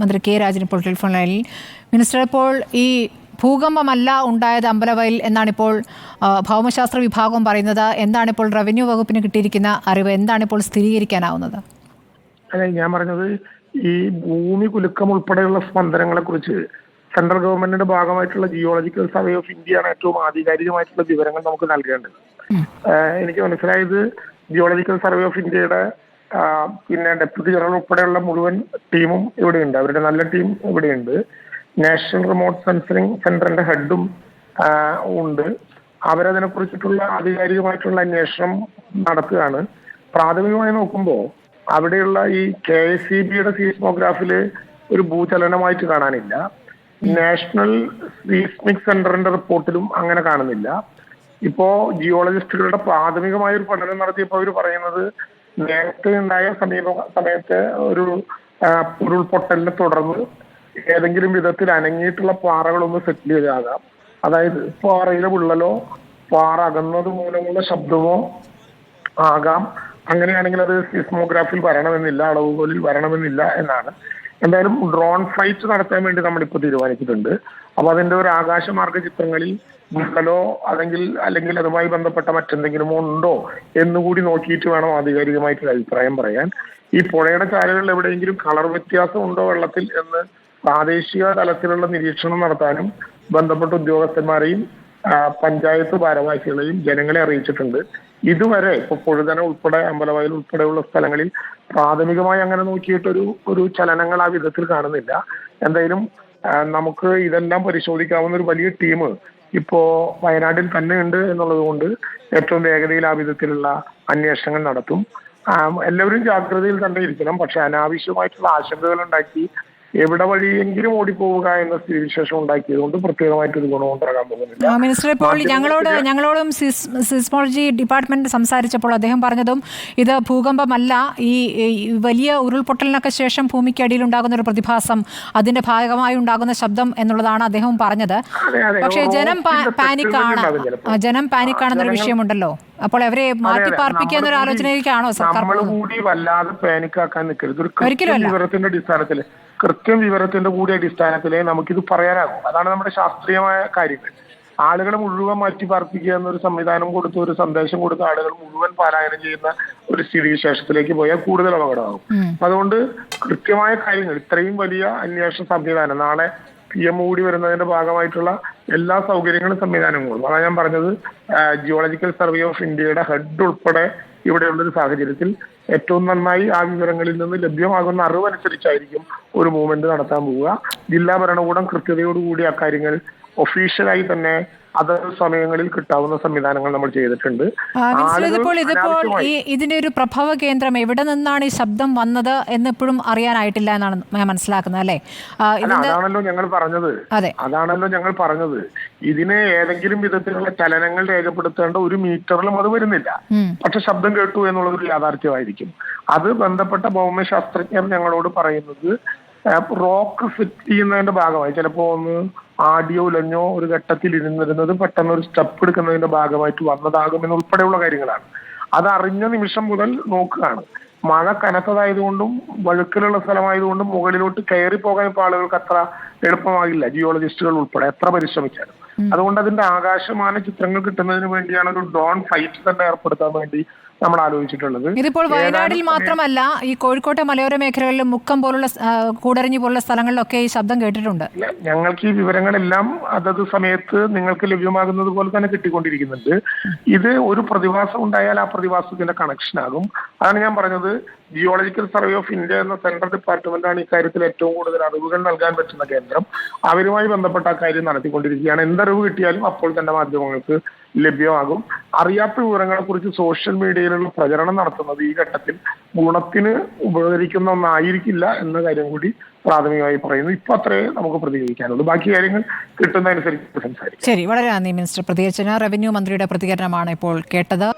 മന്ത്രി കെ രാജൻ ഇപ്പോൾ ടെലിഫോൺ ലൈനിൽ. മിനിസ്റ്റർ ഇപ്പോൾ ഈ ഭൂകമ്പമല്ല ഉണ്ടായത് അമ്പലവയൽ എന്നാണിപ്പോൾ ഭൗമശാസ്ത്ര വിഭാഗം പറയുന്നത്. എന്താണിപ്പോൾ റവന്യൂ വകുപ്പിന് കിട്ടിയിരിക്കുന്ന അറിവ്? എന്താണിപ്പോൾ സ്ഥിരീകരിക്കാനാവുന്നത്? അല്ല ഞാൻ പറഞ്ഞത് ഈ ഭൂമി കുലുക്കം ഉൾപ്പെടെയുള്ള സ്പന്ദനങ്ങളെ കുറിച്ച് സെൻട്രൽ ഗവൺമെന്റിന്റെ ഭാഗമായിട്ടുള്ള ജിയോളജിക്കൽ സർവേ ഓഫ് ഇന്ത്യയാണ് ഏറ്റവും ആധികാരികമായിട്ടുള്ള വിവരങ്ങൾ നമുക്ക് നൽകേണ്ടത്. എനിക്ക് മനസ്സിലായത് ജിയോളജിക്കൽ സർവേ ഓഫ് ഇന്ത്യയുടെ പിന്നെ ഡെപ്യൂട്ടി ജനറൽ ഉൾപ്പെടെയുള്ള മുഴുവൻ ടീമും ഇവിടെയുണ്ട്. അവരുടെ നല്ല ടീം ഇവിടെയുണ്ട്. നാഷണൽ റിമോട്ട് സെൻസറിങ് സെന്ററിന്റെ ഹെഡും ഉണ്ട്. അവരതിനെ കുറിച്ചിട്ടുള്ള ആധികാരികമായിട്ടുള്ള അന്വേഷണം നടത്തുകയാണ്. പ്രാഥമികമായി നോക്കുമ്പോൾ അവിടെയുള്ള ഈ കെ എസ് സി ബിയുടെ സീസ്മോഗ്രാഫിൽ ഒരു ഭൂചലനമായിട്ട് കാണാനില്ല. നാഷണൽ സീസ്മിക് സെന്ററിന്റെ റിപ്പോർട്ടിലും അങ്ങനെ കാണുന്നില്ല. ഇപ്പോ ജിയോളജിസ്റ്റുകളുടെ പ്രാഥമികമായ ഒരു പഠനം നടത്തിയപ്പോൾ അവർ പറയുന്നത് നേരത്തെ ഉണ്ടായ സമീപ സമയത്ത് ഒരു ഉരുൾപൊട്ടലിനെ തുടർന്ന് ഏതെങ്കിലും വിധത്തിൽ അനങ്ങിയിട്ടുള്ള പാറകളൊന്ന് സെറ്റിൽ ചെയ്താകാം. അതായത് പാറയിലെ വിള്ളലോ പാറ അകന്നത് മൂലമുള്ള ശബ്ദമോ ആകാം. അങ്ങനെയാണെങ്കിൽ അത് സിസ്മോഗ്രാഫിൽ വരണമെന്നില്ല അളവുകോലിൽ വരണമെന്നില്ല എന്നാണ്. എന്തായാലും ഡ്രോൺ ഫ്ലൈറ്റ് നടത്താൻ വേണ്ടി നമ്മളിപ്പോൾ തീരുമാനിച്ചിട്ടുണ്ട്. അപ്പൊ അതിന്റെ ഒരു ആകാശമാർഗ ചിത്രങ്ങളിൽ മക്കളോ അല്ലെങ്കിൽ അല്ലെങ്കിൽ അതുമായി ബന്ധപ്പെട്ട മറ്റെന്തെങ്കിലും ഉണ്ടോ എന്നുകൂടി നോക്കിയിട്ട് വേണം ആധികാരികമായിട്ടൊരു അഭിപ്രായം പറയാൻ. ഈ പുഴയുടെ ചാലുകളിൽ എവിടെയെങ്കിലും കളർ വ്യത്യാസം ഉണ്ടോ വെള്ളത്തിൽ എന്ന് പ്രാദേശിക തലത്തിലുള്ള നിരീക്ഷണം നടത്താനും ബന്ധപ്പെട്ട ഉദ്യോഗസ്ഥന്മാരെയും പഞ്ചായത്ത് ഭാരവാഹികളെയും ജനങ്ങളെ അറിയിച്ചിട്ടുണ്ട്. ഇതുവരെ ഇപ്പൊ പൊഴുതന ഉൾപ്പെടെ അമ്പലവയൽ ഉൾപ്പെടെയുള്ള സ്ഥലങ്ങളിൽ പ്രാഥമികമായി അങ്ങനെ നോക്കിയിട്ടൊരു ഒരു ചലനങ്ങൾ ആ വിധത്തിൽ കാണുന്നില്ല. എന്തായാലും നമുക്ക് ഇതെല്ലാം പരിശോധിക്കാവുന്ന ഒരു വലിയ ടീം ഇപ്പോ വയനാട്ടിൽ തന്നെ ഉണ്ട് എന്നുള്ളത് കൊണ്ട് ഏറ്റവും വേഗതയിൽ ആ വിധത്തിലുള്ള അന്വേഷണങ്ങൾ നടത്തും. എല്ലാവരും ജാഗ്രതയിൽ തന്നെ ഇരിക്കണം. പക്ഷെ അനാവശ്യമായിട്ടുള്ള ആശങ്കകൾ ഉണ്ടാക്കി എവിടെ വഴിയെങ്കിലും ഓടിപ്പോവുക എന്ന സ്ഥിതിവിശേഷം ഉണ്ടാക്കിയത് കൊണ്ട് പ്രത്യേകമായിട്ടൊരു ഗുണവും ഉണ്ടാകാൻ പോകുന്നില്ല. മിനിസ്റ്റർ ഇപ്പോൾ ഞങ്ങളോട് ഞങ്ങളോടും സിസ്മോളജി ഡിപ്പാർട്ട്മെന്റ് സംസാരിച്ചപ്പോൾ അദ്ദേഹം പറഞ്ഞതും ഇത് ഭൂകമ്പമല്ല ഈ വലിയ ഉരുൾപൊട്ടലിനൊക്കെ ശേഷം ഭൂമിക്കടിയിൽ ഉണ്ടാകുന്ന ഒരു പ്രതിഭാസം അതിന്റെ ഭാഗമായി ഉണ്ടാകുന്ന ശബ്ദം എന്നുള്ളതാണ് അദ്ദേഹം പറഞ്ഞത്. പക്ഷേ ജനം പാനിക് ആണ്. പാനിക്കാണ് പാനിക് ആണെന്നൊരു ജനം പാനിക്കാണെന്നൊരു വിഷയമുണ്ടല്ലോ. അപ്പോൾ അവരെ മാറ്റി പാർപ്പിക്കുക ആലോചനയിലേക്കാണോ സർക്കാർ? കൂടി വല്ലാതെ പാനിക്കാക്കാൻ നിൽക്കരുത്. ഒരു ഒരിക്കലും വിവരത്തിന്റെ അടിസ്ഥാനത്തിൽ കൃത്യം വിവരത്തിന്റെ കൂടി അടിസ്ഥാനത്തിലേ നമുക്കിത് പറയാനാകും. അതാണ് നമ്മുടെ ശാസ്ത്രീയമായ കാര്യങ്ങൾ. ആളുകളെ മുഴുവൻ മാറ്റി പാർപ്പിക്കുക എന്നൊരു സംവിധാനം കൊടുത്ത് ഒരു സന്ദേശം കൊടുത്ത് ആളുകൾ മുഴുവൻ പാരായണം ചെയ്യുന്ന ഒരു സ്ഥിതിവിശേഷത്തിലേക്ക് പോയാൽ കൂടുതൽ അപകടമാകും. അതുകൊണ്ട് കൃത്യമായ കാര്യങ്ങൾ ഇത്രയും വലിയ അന്വേഷണ സംവിധാനം നാളെ പി എം കൂടി വരുന്നതിന്റെ ഭാഗമായിട്ടുള്ള എല്ലാ സൗകര്യങ്ങളും സംവിധാനങ്ങളും. അതാണ് ഞാൻ പറഞ്ഞത് ജിയോളജിക്കൽ സർവേ ഓഫ് ഇന്ത്യയുടെ ഹെഡ് ഉൾപ്പെടെ ഇവിടെയുള്ള ഒരു സാഹചര്യത്തിൽ ഏറ്റവും നന്നായി ആ വിവരങ്ങളിൽ നിന്ന് ലഭ്യമാകുന്ന അറിവനുസരിച്ചായിരിക്കും ഒരു മൂവ്മെന്റ് നടത്താൻ പോവുക. ജില്ലാ ഭരണകൂടം കൃത്യതയോടുകൂടി അക്കാര്യങ്ങൾ കാര്യങ്ങൾ ഒഫീഷ്യലായി തന്നെ അതത് സമയങ്ങളിൽ കിട്ടാവുന്ന സംവിധാനങ്ങൾ നമ്മൾ ചെയ്തിട്ടുണ്ട്. ഇതിപ്പോൾ ഇതിപ്പോൾ ഈ ഇതിന്റെ ഒരു പ്രഭവ കേന്ദ്രം എവിടെ നിന്നാണ് ഈ ശബ്ദം വന്നത് എന്ന് ഇപ്പോഴും അറിയാനായിട്ടില്ല എന്നാണ് ഞാൻ മനസ്സിലാക്കുന്നത് അല്ലേ? അതാണല്ലോ ഞങ്ങൾ പറഞ്ഞത്. അതെ. അതാണല്ലോ ഞങ്ങൾ പറഞ്ഞത്. ഇതിനെ ഏതെങ്കിലും വിധത്തിലുള്ള ചലനങ്ങൾ രേഖപ്പെടുത്തേണ്ട ഒരു മീറ്ററിലും അത് വരുന്നില്ല. പക്ഷെ ശബ്ദം കേട്ടു എന്നുള്ളത് ഒരു യാഥാർത്ഥ്യമായിരിക്കും. അത് ബന്ധപ്പെട്ട ഭൗമശാസ്ത്രജ്ഞർ ഞങ്ങളോട് പറയുന്നത് റോക്ക് സെറ്റ് ചെയ്യുന്നതിന്റെ ഭാഗമായി. ചിലപ്പോ ഒന്ന് ആഡിയോ ഉലഞ്ഞോ ഒരു ഘട്ടത്തിൽ ഇരുന്നിരുന്നത് പെട്ടെന്ന് ഒരു സ്റ്റെപ്പ് എടുക്കുന്നതിന്റെ ഭാഗമായിട്ട് വന്നതാകും ഉൾപ്പെടെയുള്ള കാര്യങ്ങളാണ്. അത് അറിഞ്ഞ നിമിഷം മുതൽ നോക്കുകയാണ്. മഴ കനത്തതായതുകൊണ്ടും വഴുക്കലുള്ള സ്ഥലമായതുകൊണ്ടും മുകളിലോട്ട് കയറി പോകാൻ ഇപ്പോൾ ആളുകൾക്ക് അത്ര എളുപ്പമാകില്ല. ജിയോളജിസ്റ്റുകൾ ഉൾപ്പെടെ എത്ര പരിശ്രമിച്ചാലും. അതുകൊണ്ട് അതിന്റെ ആകാശമാന ചിത്രങ്ങൾ കിട്ടുന്നതിന് വേണ്ടിയാണ് ഒരു ഡ്രോൺ ഫൈറ്റ് തന്നെ ഏർപ്പെടുത്താൻ വേണ്ടി നമ്മൾ ആലോചിച്ചിട്ടുള്ളത് ഇതിപ്പോൾ വയനാടിൽ മാത്രമല്ല ഈ കോഴിക്കോട്ടെ മലയോര മേഖലകളിലും മുക്കം പോലുള്ള കൂടരഞ്ഞു പോലുള്ള സ്ഥലങ്ങളിലൊക്കെ ഈ ശബ്ദം കേട്ടിട്ടുണ്ട്. ഞങ്ങൾക്ക് ഈ വിവരങ്ങളെല്ലാം അതത് സമയത്ത് നിങ്ങൾക്ക് ലഭ്യമാകുന്നത് പോലെ തന്നെ കിട്ടിക്കൊണ്ടിരിക്കുന്നുണ്ട്. ഇത് ഒരു പ്രതിഭാസം ഉണ്ടായാൽ ആ പ്രതിഭാസത്തിന്റെ കണക്ഷൻ ആകും. അതാണ് ഞാൻ പറഞ്ഞത്. ജിയോളജിക്കൽ സർവേ ഓഫ് ഇന്ത്യ എന്ന സെൻട്രൽ ഡിപ്പാർട്ട്മെന്റ് ആണ് ഇക്കാര്യത്തിൽ ഏറ്റവും കൂടുതൽ അറിവുകൾ നൽകാൻ പറ്റുന്ന കേന്ദ്രം. അവരുമായി ബന്ധപ്പെട്ട ആ കാര്യം നടത്തിക്കൊണ്ടിരിക്കുകയാണ്. എന്തറിവ് കിട്ടിയാലും അപ്പോൾ തന്നെ മാധ്യമങ്ങൾക്ക് ലഭ്യമാകും. അറിയാത്ത വിവരങ്ങളെ കുറിച്ച് സോഷ്യൽ മീഡിയയിലുള്ള പ്രചരണം നടത്തുന്നത് ഈ ഘട്ടത്തിൽ ഗുണത്തിന് ഉപകരിക്കുന്ന ഒന്നായിരിക്കില്ല എന്ന കാര്യം കൂടി പ്രാഥമികമായി പറയുന്നു. ഇപ്പൊ അത്രേ നമുക്ക് പ്രതികരിക്കാനുള്ളൂ. ബാക്കി കാര്യങ്ങൾ കിട്ടുന്നതനുസരിച്ച് സംസാരിക്കും. ശരി. വളരെ നന്ദി മിനിസ്റ്റർ പ്രതികരിച്ചതിന് റവന്യൂ മന്ത്രിയുടെ പ്രതികരണമാണ് ഇപ്പോൾ കേട്ടത്.